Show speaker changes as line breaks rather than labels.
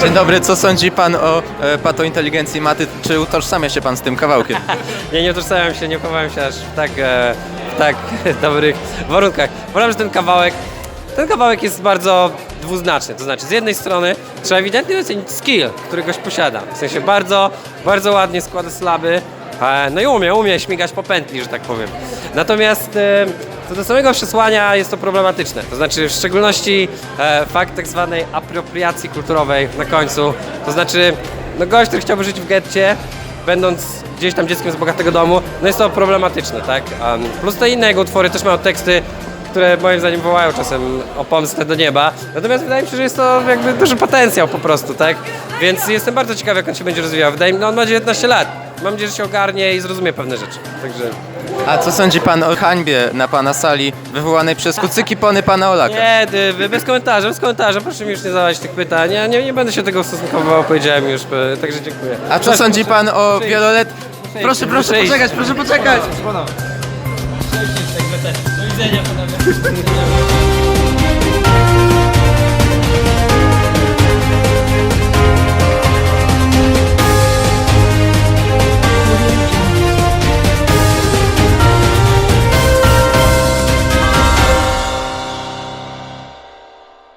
Dzień dobry, co sądzi pan o e, patointeligencji maty? Czy utożsamia się pan z tym kawałkiem?
Nie, nie utożsamiam się, nie chowałem się aż w tak, e, w tak dobrych warunkach. Uważam, że ten kawałek, ten kawałek jest bardzo dwuznaczny. To znaczy, z jednej strony trzeba ewidentnie docenić skill, który goś posiada. W sensie bardzo, bardzo ładnie składa slaby. e, No i umie, umie śmigać po pętli, że tak powiem. Natomiast e, do samego przesłania jest to problematyczne. To znaczy, w szczególności e, fakt tak zwanej apropriacji kulturowej na końcu. To znaczy, no gość, który chciałby żyć w getcie, będąc gdzieś tam dzieckiem z bogatego domu, no jest to problematyczne, tak? Um, plus te inne jego utwory też mają teksty, które moim zdaniem wołają czasem o pomstę do nieba. Natomiast wydaje mi się, że jest to jakby duży potencjał po prostu, tak? Więc jestem bardzo ciekawy, jak on się będzie rozwijał. Wydaje mi no on ma 19 lat. Mam nadzieję, że się ogarnie i zrozumie pewne rzeczy. Także
A co sądzi pan o hańbie na pana sali wywołanej przez kucyki pony pana Olaka?
nie, ty, bez komentarza, bez komentarza. Proszę mi już nie zadawać tych pytań. Ja nie, nie będę się tego ustosunkował, powiedziałem już, e, także dziękuję.
A co sądzi pan o wielolet... Proszę, proszę
muszę iść.
poczekać, proszę poczekać!
Do widzenia, panowie.